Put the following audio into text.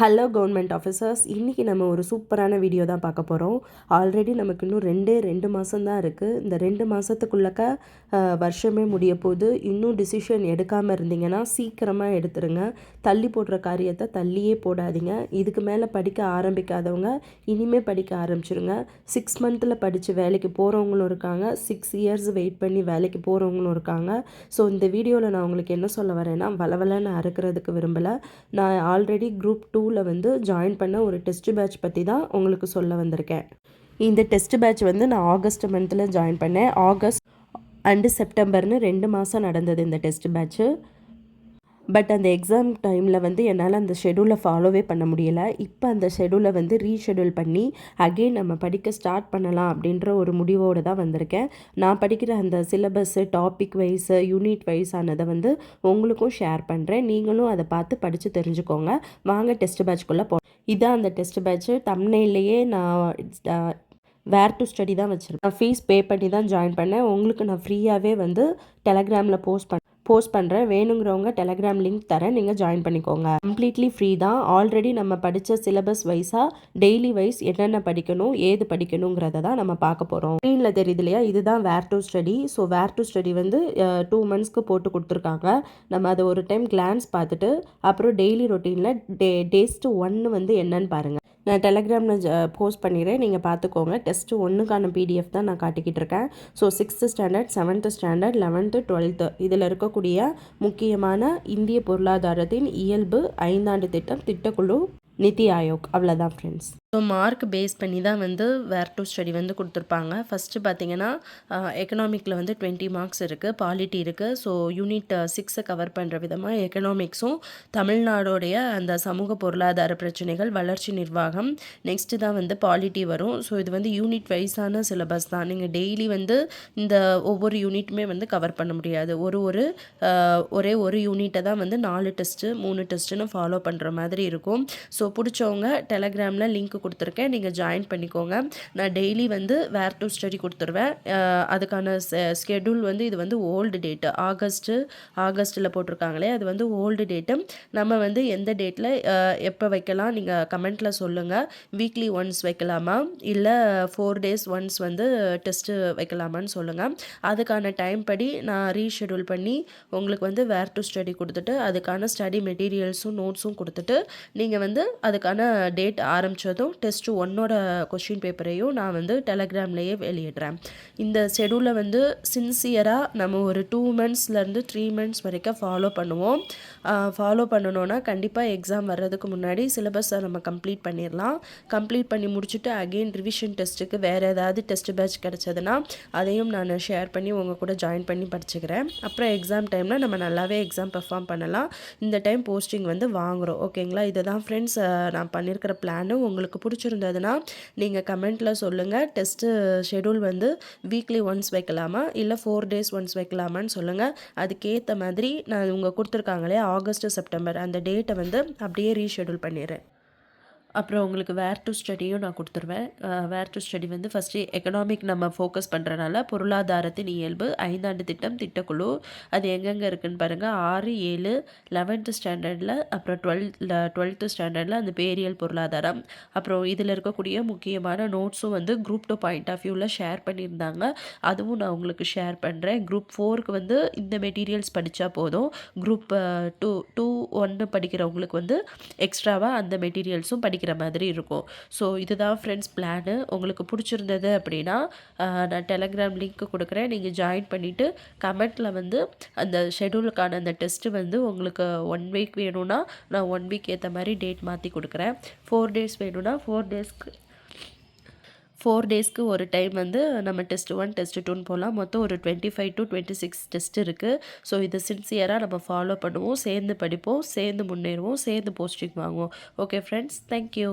Hello government officers இன்றைக்கி நம்ம ஒரு சூப்பரான வீடியோ தான் பார்க்க போகிறோம் ஆல்ரெடி நமக்கு இன்னும் ரெண்டே ரெண்டு மாதம் தான் இருக்குது இந்த ரெண்டு மாதத்துக்குள்ளக்க வருஷமே முடிய போது இன்னும் டிசிஷன் எடுக்காமல் இருந்தீங்கன்னா சீக்கிரமாக எடுத்துருங்க. தள்ளி போடுற காரியத்தை தள்ளியே போடாதீங்க. இதுக்கு மேலே படிக்க ஆரம்பிக்காதவங்க இனிமேல் படிக்க ஆரம்பிச்சிருங்க. சிக்ஸ் மந்தில் படித்து வேலைக்கு போகிறவங்களும் இருக்காங்க. சிக்ஸ் இயர்ஸ் வெயிட் பண்ணி வேலைக்கு போகிறவங்களும் இருக்காங்க. ஸோ இந்த வீடியோவில் நான் உங்களுக்கு என்ன சொல்ல வரேன்னா வளவலன்னு அறுக்கிறதுக்கு விரும்பலை. நான் ஆல்ரெடி குரூப் டூ டூவில் வந்து ஜாயின் பண்ண ஒரு டெஸ்ட் பேட்ச் பற்றி தான் உங்களுக்கு சொல்ல வந்திருக்கேன். இந்த டெஸ்ட் பேட்ச் வந்து நான் ஆகஸ்ட் மந்தில் ஜாயின் பண்ணேன். ஆகஸ்ட் அண்டு செப்டம்பர்னு ரெண்டு மாதம் நடந்தது இந்த டெஸ்ட் பேட்ச்சு பட் அந்த எக்ஸாம் டைமில் வந்து என்னால் அந்த ஷெடியூலை ஃபாலோவே பண்ண முடியலை. இப்போ அந்த ஷெடியூலை வந்து ரீஷெடியூல் பண்ணி அகெயின் நம்ம படிக்க ஸ்டார்ட் பண்ணலாம் அப்படின்ற ஒரு முடிவோடு தான் வந்திருக்கேன். நான் படிக்கிற அந்த syllabus topic wise unit wise ஆனதை வந்து உங்களுக்கும் ஷேர் பண்ணுறேன் நீங்களும் அதை பார்த்து படித்து தெரிஞ்சுக்கோங்க. வாங்க டெஸ்ட் பேட்ச்குள்ளே போ இதான் அந்த டெஸ்ட் பேட்ச்சு தமிழ்லேயே நான் வேர் டு ஸ்டடி தான் வச்சுருக்கேன். நான் ஃபீஸ் பே பண்ணி தான் ஜாயின் பண்ணேன். உங்களுக்கு நான் ஃப்ரீயாகவே வந்து டெலகிராமில் போஸ்ட் பண்ணேன் போஸ்ட் பண்ணுறேன் வேணுங்கிறவங்க டெலகிராம் லிங்க் தரேன் நீங்கள் ஜாயின் பண்ணிக்கோங்க. கம்ப்ளீட்லி ஃப்ரீ தான். ஆல்ரெடி நம்ம படித்த சிலபஸ் வைஸாக டெய்லி வைஸ் என்னென்ன படிக்கணும் ஏது படிக்கணுங்கிறத தான் நம்ம பார்க்க போகிறோம் ஸ்க்ரீனில் தெரியுது இல்லையா? இதுதான் where to study so where to study வந்து டூ மந்த்ஸ்க்கு போட்டு கொடுத்துருக்காங்க. நம்ம அதை ஒரு டைம் கிளான்ஸ் பார்த்துட்டு அப்புறம் டெய்லி ரொட்டீனில் டே டேஸ்ட் ஒன்று வந்து என்னன்னு பாருங்கள் நான் டெலகிராமில் போஸ்ட் பண்ணிடுறேன் நீங்கள் பார்த்துக்கோங்க டெஸ்ட்டு ஒன்றுக்கான பிடிஎஃப் தான் நான் காட்டிக்கிட்டு இருக்கேன் so sixth standard seventh standard eleventh twelfth இதில் இருக்கக்கூடிய முக்கியமான இந்திய பொருளாதாரத்தின் இயல்பு ஐந்தாண்டு திட்டம் திட்டக்குழு நிதி ஆயோக். அவ்வளோதான் ஃப்ரெண்ட்ஸ் ஸோ மார்க் பேஸ் பண்ணி தான் வந்து வேர் டு ஸ்டடி வந்து கொடுத்துருப்பாங்க. ஃபஸ்ட்டு பார்த்தீங்கன்னா எக்கனாமிக்கில் வந்து டுவெண்ட்டி மார்க்ஸ் இருக்குது பாலிட்டி இருக்குது ஸோ யூனிட் சிக்ஸை கவர் பண்ணுற விதமாக எக்கனாமிக்ஸும் தமிழ்நாடோடைய அந்த சமூக பொருளாதார பிரச்சனைகள் வளர்ச்சி நிர்வாகம் நெக்ஸ்ட்டு தான் வந்து பாலிட்டி வரும். ஸோ இது வந்து யூனிட் வைஸான சிலபஸ் தான். நீங்கள் டெய்லி வந்து இந்த ஒவ்வொரு யூனிட்டுமே வந்து கவர் பண்ண முடியாது. ஒரு ஒரு ஒரே ஒரு யூனிட்டை தான் வந்து நாலு டெஸ்ட்டு மூணு டெஸ்ட்டுன்னு ஃபாலோ பண்ணுற மாதிரி இருக்கும். ஸோ பிடிச்சவங்க டெலகிராமில் லிங்க் கொடுத்துருக்கேன். நீங்கள் ஜாயின் பண்ணிக்கோங்க. நான் டெய்லி வந்து வேர் டு ஸ்டடி கொடுத்துருவேன். அதுக்கான ஸ்கெடியூல் வந்து இது வந்து ஓல்டு டேட்டு ஆகஸ்ட்டு ஆகஸ்ட்டில் போட்டிருக்காங்களே அது வந்து ஓல்டு டேட்டு நம்ம வந்து எந்த டேட்டில் எப்போ வைக்கலாம் நீங்கள் கமெண்ட்டில் சொல்லுங்கள் வீக்லி ஒன்ஸ் வைக்கலாமா? இல்லை ஃபோர் டேஸ் ஒன்ஸ் வந்து டெஸ்ட்டு வைக்கலாமான்னு சொல்லுங்கள் அதுக்கான டைம் படி நான் ரீஷெடியூல் பண்ணி உங்களுக்கு வந்து வேர் டு ஸ்டடி கொடுத்துட்டு அதுக்கான ஸ்டடி மெட்டீரியல்ஸும் நோட்ஸும் கொடுத்துட்டு நீங்கள் வந்து அதுக்கான டேட் ஆரம்பித்ததும் டெஸ்ட்டு ஒன்னோட கொஷின் பேப்பரையும் நான் வந்து டெலகிராம்லேயே வெளியிடுறேன். இந்த ஷெடியூலை வந்து சின்சியராக நம்ம ஒரு டூ மந்த்ஸ்லேருந்து த்ரீ மந்த்ஸ் வரைக்கும் ஃபாலோ பண்ணுவோம். ஃபாலோ பண்ணணுன்னா கண்டிப்பாக எக்ஸாம் வர்றதுக்கு முன்னாடி சிலபஸை நம்ம கம்ப்ளீட் பண்ணிடலாம். கம்ப்ளீட் பண்ணி முடிச்சுட்டு அகெயின் ரிவிஷன் டெஸ்ட்டுக்கு வேறு ஏதாவது டெஸ்ட் பேட்ச் கிடச்சதுன்னா அதையும் நான் ஷேர் பண்ணி உங்கள் கூட ஜாயின் பண்ணி படிச்சுக்கிறேன். அப்புறம் எக்ஸாம் டைமில் நம்ம நல்லாவே எக்ஸாம் பெர்ஃபார்ம் பண்ணலாம். இந்த டைம் போஸ்டிங் வந்து வாங்குகிறோம் ஓகேங்களா இதை தான் ஃப்ரெண்ட்ஸ் நான் பண்ணியிருக்கிற பிளானு உங்களுக்கு பிடிச்சிருந்ததுன்னா நீங்கள் கமெண்ட்டில் சொல்லுங்கள் டெஸ்ட்டு ஷெடியூல் வந்து வீக்லி ஒன்ஸ் வைக்கலாமா? இல்லை ஃபோர் டேஸ் ஒன்ஸ் வைக்கலாமான்னு சொல்லுங்கள் அதுக்கேற்ற மாதிரி நான் உங்கள் கொடுத்துருக்காங்களே ஆகஸ்ட் செப்டம்பர் அந்த டேட்டை வந்து அப்படியே ரீஷெடியூல் பண்ணிடுறேன். அப்புறம் உங்களுக்கு வேர் டு ஸ்டடியும் நான் கொடுத்துருவேன். வேர் டு ஸ்டடி வந்து ஃபஸ்ட்டு எக்கனாமிக் நம்ம ஃபோக்கஸ் பண்ணுறனால பொருளாதாரத்தின் இயல்பு ஐந்தாண்டு திட்டம் திட்டக்குழு அது எங்கெங்கே இருக்குதுன்னு பாருங்கள் ஆறு ஏழு லெவன்த்து ஸ்டாண்டர்டில் அப்புறம் டுவெல்த் டுவெல்த்து ஸ்டாண்டர்டில் அந்த பேரியல் பொருளாதாரம். அப்புறம் இதில் இருக்கக்கூடிய முக்கியமான நோட்ஸும் வந்து குரூப் டூ பாயிண்ட் ஆஃப் வியூவில் ஷேர் பண்ணியிருந்தாங்க. அதுவும் நான் உங்களுக்கு ஷேர் பண்ணுறேன் குரூப் ஃபோருக்கு வந்து இந்த மெட்டீரியல்ஸ் படித்தா போதும். குரூப் டூ டூ ஒன்று படிக்கிறவங்களுக்கு வந்து எக்ஸ்ட்ராவாக அந்த மெட்டீரியல்ஸும் படி படிக்கிற மாதிரி இருக்கும். ஸோ இதுதான் ஃப்ரெண்ட்ஸ் பிளானு உங்களுக்கு பிடிச்சிருந்தது அப்படின்னா நான் டெலகிராம் லிங்க் கொடுக்குறேன். நீங்கள் ஜாயின் பண்ணிவிட்டு கமெண்ட்டில் வந்து அந்த ஷெடியூலுக்கான அந்த டெஸ்ட்டு வந்து உங்களுக்கு ஒன் வீக் வேணும்னா நான் ஒன் வீக் ஏற்ற மாதிரி டேட் மாற்றி கொடுக்குறேன். ஃபோர் டேஸ் வேணும்னா ஃபோர் டேஸ்க்கு ஃபோர் டேஸ்க்கு ஒரு டைம் வந்து நம்ம டெஸ்ட் ஒன் டெஸ்ட் டூன்னு போகலாம் மொத்தம் ஒரு twenty five to twenty six test இருக்குது ஸோ இதை சின்சியராக நம்ம ஃபாலோ பண்ணுவோம். சேர்ந்து படிப்போம். சேர்ந்து முன்னேறுவோம். சேர்ந்து போஸ்டிங் வாங்குவோம். Okay friends thank you